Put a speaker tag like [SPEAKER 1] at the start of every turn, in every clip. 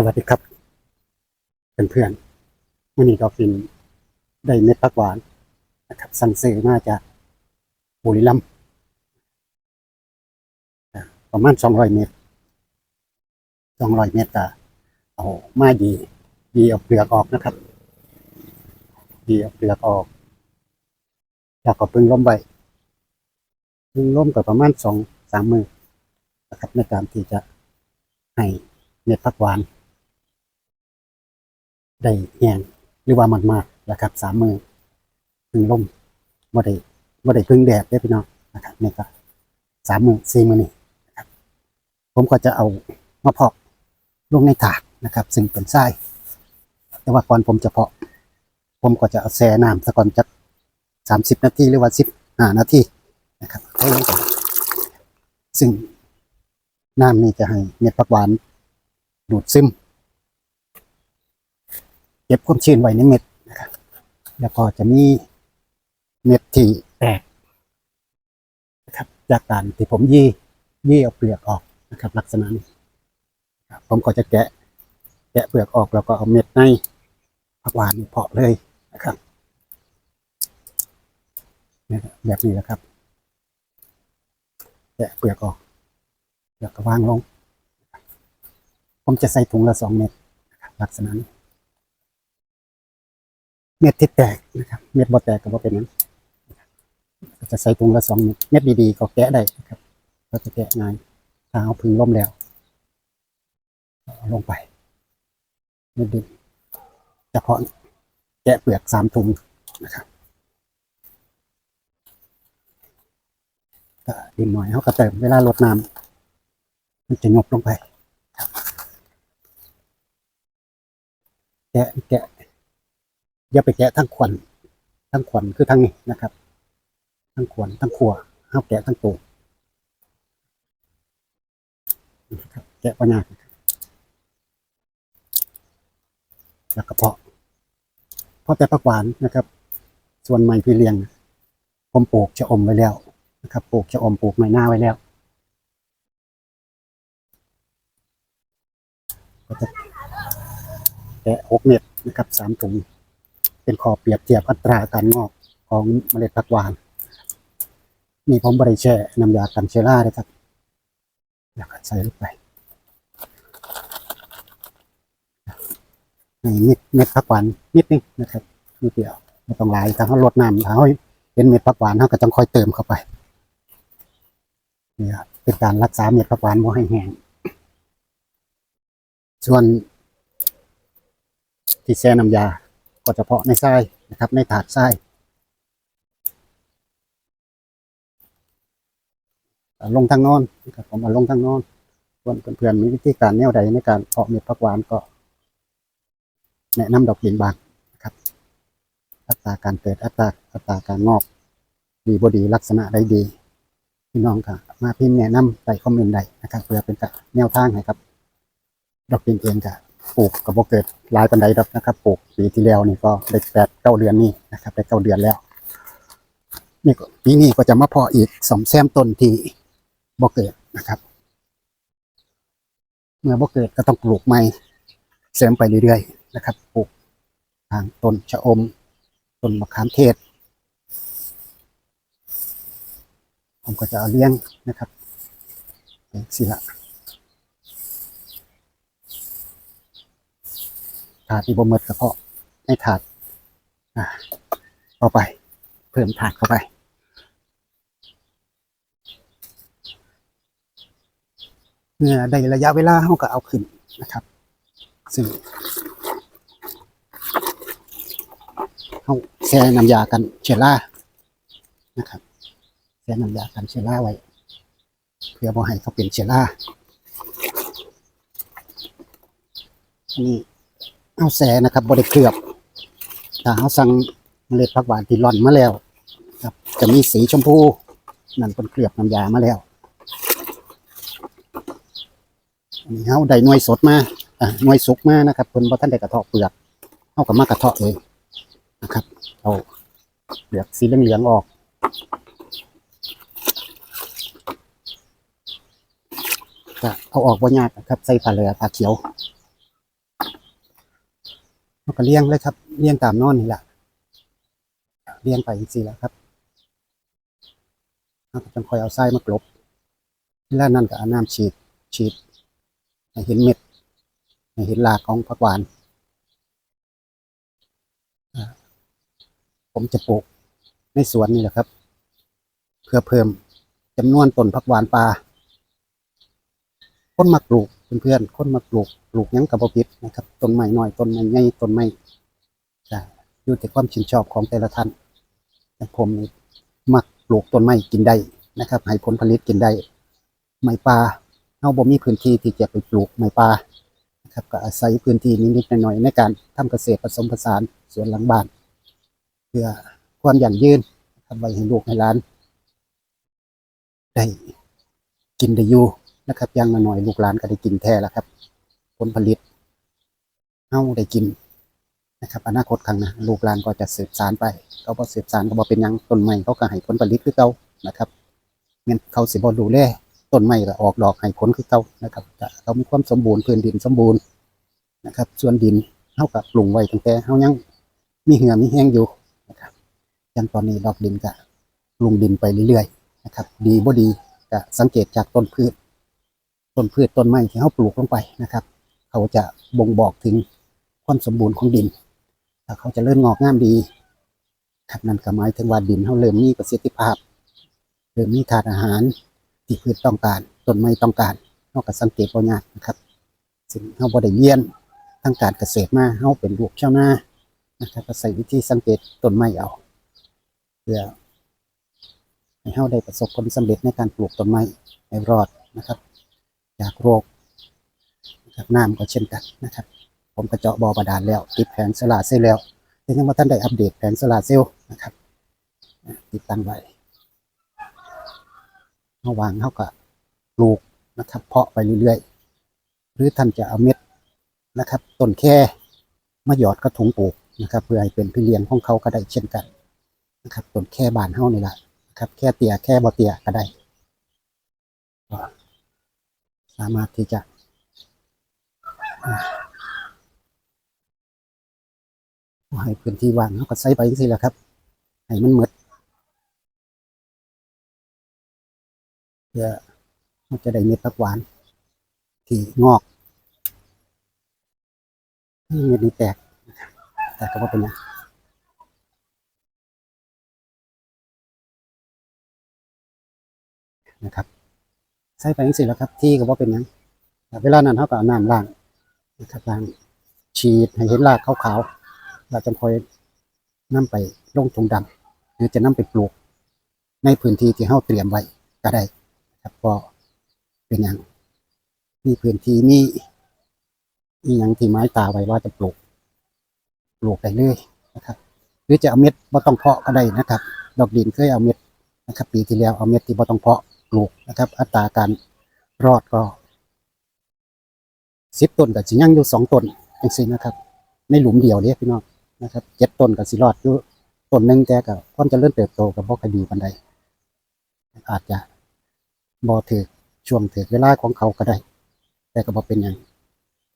[SPEAKER 1] สวัสดีครับเพื่อนๆวันนี้ก็กินได้เม็ดผักหวานนะครับ สั่งซื้อมาจากบุรีรัมย์ประมาณสองร้อยเมตรสองร้อยเมตรก็เอามาดีดีเอาเปลือกออกนะครับ ดีเอาเปลือกออกแล้วก็พึ่งล้มไว้พึ่งล้มก็ประมาณสองสามมือนะครับในการที่จะให้เม็ดผักหวาน ได้แห้งหรือว่ามันมากๆนะครับสามมือพึ่งลมบ่ได้บ่ได้พึ่งแดดได้พี่น้องนะครับนี่ก็สามมือสี่มือนี่นะครับ ผมก็จะเอามาเพาะลงในถาดนะครับ ซึ่งเป็นทรายแต่ว่าก่อนผมจะเพาะ ผมก็จะเอาแช่น้ำสะก่อนจักสามสิบนาทีหรือว่าสิบห้านาทีนะครับเอาลงไปซึ่งน้ำนี่จะให้เม็ดผักหวานดูดซึม เก็บความชื้นไว้ในเม็ดนะครับแล้วก็จะมีเม็ดที่แตกนะครับ จากการที่ผมยี่ยี่เอาเปลือกออกนะครับ ลักษณะนี้ครับผมก็จะแกะแกะเปลือกออกแล้วก็เอาเม็ดในผักหวานเพาะเลยนะครับแบบนี้นะครับแกะเปลือกออก แล้วก็วางลง ผมจะใส่ถุงละสองเม็ดนะครับลักษณะนี้ เม็ดที่แตกนะครับ เม็ดบ่แตกก็บ่เป็นนั้นก็จะใส่ถุงละสองเม็ดเม็ดดีๆก็แกะได้นะครับก็จะแกะง่ายถ้าเอาพึ่งล้มแล้วลงไปเม็ดดินเฉพาะแกะเปลือกสามถุงนะครับดินหน่อยเขาก็เติมเวลาลดน้ำมันจะหยบลงไปแกะแกะ อย่าไปแกะทั้งขวัญทั้งขวัญคือทั้งนี้นะครับ ทั้งขวัญทั้งขัวห้ามแกะทั้งตัวแกะปัญญาแล้วก็เพาะเพราะแต่ผักหวานนะครับ ส่วนไม้พี่เลี้ยง ผมปลูกชะอมไว้แล้วนะครับ ปลูกชะอมปลูกไม้หน้าไว้แล้วก็จะแกะหกเม็ดนะครับสามถุง เป็นขอเปรียบเทียบอัตราการงอกของเมล็ดผักหวานนี่ผมบริแช่น้ำยากันเชื้อราเลยครับแล้วก็ใส่ลงไปนี่นิดเม็ดผักหวานนิดนึงนะครับนิดเดียวไม่ต้องหลายถ้าเขาลดน้ำถ้าเขาเป็นเม็ดผักหวานเขาก็ต้องคอยเติมเข้าไปนี่ครับเป็นการรักษาเม็ดผักหวานไม่ให้แห้งส่วนที่แช่น้ำยา ก็เฉพาะในทรายนะครับในถาดทรายลงทางนอนนะครับผมเอาลงทางนอนส่วนเพื่อนๆมีวิธีการแนวใดในการเพาะเม็ดผักหวานก็ แนะนำดอกดินบางนะครับ อัตราการเกิดอัตราอัตราการงอก ดีบดีลักษณะได้ดีพี่น้องค่ะมาพิมพ์แนะนำใส่คอมเมนต์ใดนะครับ เพื่อเป็นแนวทางให้ครับ ดอกดินเองค่ะ ปลูกกับโบเกิดลายปันไดดอกนะครับปลูกปีที่แล้วนี่ก็ได้แปดเก้าเดือนนี่นะครับได้เก้าเดือนแล้วนี่ปีนี้ก็จะมาพออีกสองแซมต้นที่โบเกิดนะครับ เมื่อโบเกิดก็ต้องปลูกใหม่เสริมไปเรื่อยๆนะครับปลูกทางต้นชะอมต้นมะขามเทศ ผมก็จะเอาเลี้ยงนะครับสิละ ถาดที่บ่หมดกระเพาะในถาดอ่าเข้าไป เพิ่มถาดเข้าไปเมื่อได้ระยะเวลาเขาก็เอาขึ้นนะครับ ซึ่งเขาแช่น้ำยากันเชื้อรานะครับแช่น้ำยากันเชื้อราไว้ เพื่อบ่ให้เขาเป็นเชื้อราอันนี้ เอาแสนะครับบริเคลือบถ้าเอาสั่งเมล็ดผักหวานที่ร่อนมาแล้ว ครับ จะมีสีชมพูนั่นเป็นเคลือบน้ำยามาแล้วอันนี้เอาได้หน่วยสดมาอ่าหน่วยสุกมานะครับเพิ่นบ่ท่านได้กระเทาะเปลือกเอากับมากระเทาะเองนะครับเอาเปลือกสีเหลืองๆออกก็เอาออกบ่ายากนะครับ ใส่ผ้าเหลือผ้าเขียว เราก็เลี้ยงเลยครับเลี้ยงตามนอนนี่แหละเลี้ยงไปอีกสิแหละครับเราก็จังคอยเอาทรายมากลบเวลานั้นก็เอาน้ำฉีดฉีดให้เห็นเม็ดให้เห็นรากของผักหวาน ผมจะปลูกในสวนนี่แหละครับ เพื่อเพิ่มจำนวนต้นผักหวานป่า คนมาปลูกเพื่อนๆคนมาปลูกปลูกยังกับบ่ผิดนะครับต้นไม้น้อยต้นไม้ใหญ่ต้นไม้จะอยู่ที่ความชื่นชอบของแต่ละท่านแต่ผมมักปลูกต้นไม้กินได้นะครับให้ผลผลิตกินได้ไม้ป่าเฮาบ่มีพื้นที่ที่จะไปปลูกไม้ป่านะครับก็อาศัยพื้นที่นิดๆหน่อยๆในการทำเกษตรผสมผสานสวนหลังบ้าน เพื่อความยั่งยืนนะครับไว้ให้ลูกให้หลาน ได้กินได้อยู่ นะครับย่างน้อยลูกหลานก็ได้กินแท้แล้วครับ ผลผลิตเฮาได้กินนะครับ อนาคตข้างหน้าลูกหลานก็จะสืบสานไปเขาบ่สืบสานก็บ่เป็นยังต้นไม้เขาก็ให้ผลผลิตคือเก่านะครับแม่นเขาสิบ่ดูแลต้นไม้ก็ออกดอกให้ผลคือเก่านะครับเขามีความสมบูรณ์พื้นดินสมบูรณ์นะครับ ส่วนดินเฮาก็ปรุงไว้ตั้งแต่เฮายังมีเหือมีแห้งอยู่นะครับอย่างตอนนี้ดอกดินก็ปรุงดินไปเรื่อยๆนะครับ ดีบ่ดีก็สังเกตจากต้นพืช ต้นพืชต้นไม้ที่เขาปลูกลงไปนะครับ เขาจะบ่งบอกถึงความสมบูรณ์ของดินถ้าเขาจะเริ่มงอกงามดีครับนั่นก็หมายถึงว่าดินเขาเริ่มมีประสิทธิภาพเริ่มมีธาตุอาหารที่พืชต้องการต้นไม้ต้องการเขากสังเกตบ่ยากนะครับซึ่งเขาบ่ได้เรียนทางการเกษตรมาเขาเป็นลูกชาวนานะครับก็ใส่วิธีสังเกตต้นไม้เอาเพื่อให้เราได้ประสบผลสำเร็จในการปลูกต้นไม้ให้รอดนะครับ จากโรคนะครับน้ำก็เช่นกันนะครับ ผมก็เจาะบ่อบาดาลแล้ว ติดแผงโซลาเซลล์แล้วแต่ยังว่าท่านได้อัปเดตแผงโซลาเซลล์นะครับ ติดตั้งไว้เมื่อวางเขาก็ปลูกนะครับ เพาะไปเรื่อยๆ หรือท่านจะเอาเม็ดนะครับต้นแค่มาหยอดกระถุงปลูกนะครับ เพื่อให้เป็นพี่เลี้ยงของเขาก็ได้เช่นกันนะครับต้นแค่บานเฮานี่แหละครับ แค่เตียแค่บ่เตียก็ได้ สามารถที่จะให้พื้นที่ว่างเขาก็ใส่ไปสิแหละครับ ให้มันหมดเพื่อมันจะได้เม็ดผักหวาน ที่งอกเม็ดนี้แตก แต่ก็ว่าเป็นหยังนะครับ ใส่ไปจังซี่แล้วครับ ที่ก็บ่าเป็นหยังแต่เวลานั้นเขาก็เอาน้ำล้างนะครับล้างฉีดให้เห็นรากขาวๆเราจะคอยนํไปลงถุงดำหรือจะนํไปปลูก ในพื้นที่ที่เขาเตรียมไว้ก็ได้นะครับก็เป็นอย่างมีพื้นที่มีมีอย่างที่ไม้ตาไว้ว่าจะปลูก ปลูกได้เลยนะครับ หรือจะเอาเม็ดบ่ต้องเพาะก็ได้นะครับ ดอกดินเคยเอาเม็ดนะครับ ปีที่แล้วเอาเม็ดที่บ่ต้องเพาะ ปลูกนะครับ อัตราการรอดก็สิบต้นกับสิยังอยู่สองต้นจังซี่นะครับ ในหลุมเดียวเด้พี่น้องนะครับเจ็ดต้นกับสิรอดอยู่ต้นหนึ่งแต่กับความเริญเติบโตกับบ่คอยดีปานใดอาจจะบ่ถือช่วงถือเวลาของเขาก็ได้ แต่ก็บ่เป็นหยัง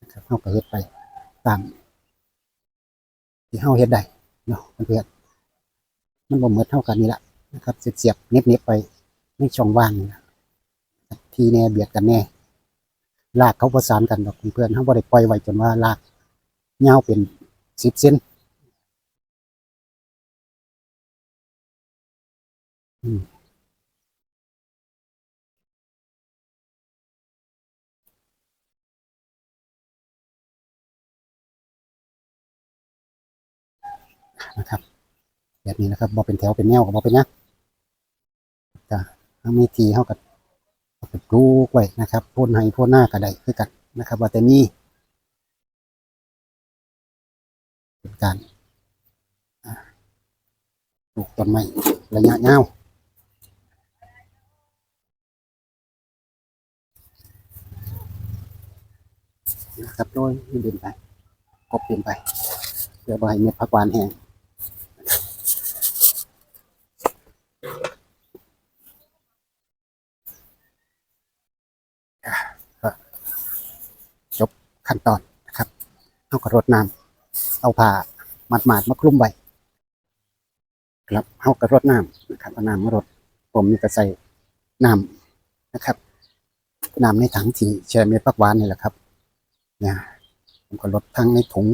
[SPEAKER 1] นะครับเฮาก็เฮ็ดไปตามที่เฮาเฮ็ดได้เนาะเพื่อนมันบ่เหมือนเท่ากันนี่ละนะครับเสียบๆเน็บไป ม่ช่องว่างนี่นะครับทีแน่เบียดกันแน่ลากเขาประสานกันดอกเพื่อนเขาบ่ได้ปล่อยไว้จนว่าลากยาเป็นสิบเซนนะครับ แบบนี้นะครับบ่เป็นแถวเป็นแนวกับบ่เป็นหยังจ้ะ มีทีเขาก็เอาไปปลูกไว้นะครับพ่นให้พ่นหน้าก็ได้คือกันนะครับ ว่าแต่มีเป็นการปลูกต้นไม้ระยะยาวนะครับโดยเดินไปกบเดินไปเพื่อบ่ให้เม็ดผักหวานแห้ง จบ ขั้นตอนนะครับเอากระรดน้เอาผ้ามัดหมาดๆมาคลุมไว้ครับเฮากระรดน้ำนะครับเอาน้ำมารดผมนี่ก็ใส่น้ำนะครับน้ำในถังที่แช่เม็ดผักหวานนี่แหละครับเนี่ยผมก็ลดทั้งในถุง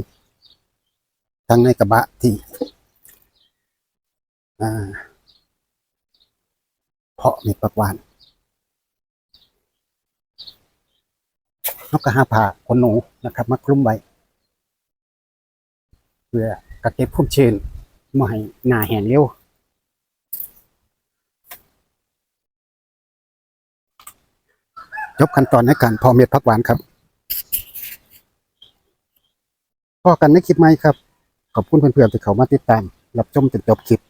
[SPEAKER 1] ทั้งในกระบะที่เพาะเม็ดผักหวาน นกกระหาผ่าขนหนูนะครับ มาคลุมไว้เพื่อกระเก็บพุ่มเชื้นมาให้หนาแห้งเร็วจบขั้นตอนในการพอเม็ดผักหวานครับพอกันในคลิปไหมครับ ขอบคุณเพื่อนๆที่เขามาติดตาม รับชมจนจบคลิป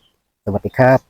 [SPEAKER 1] สวัสดีครับ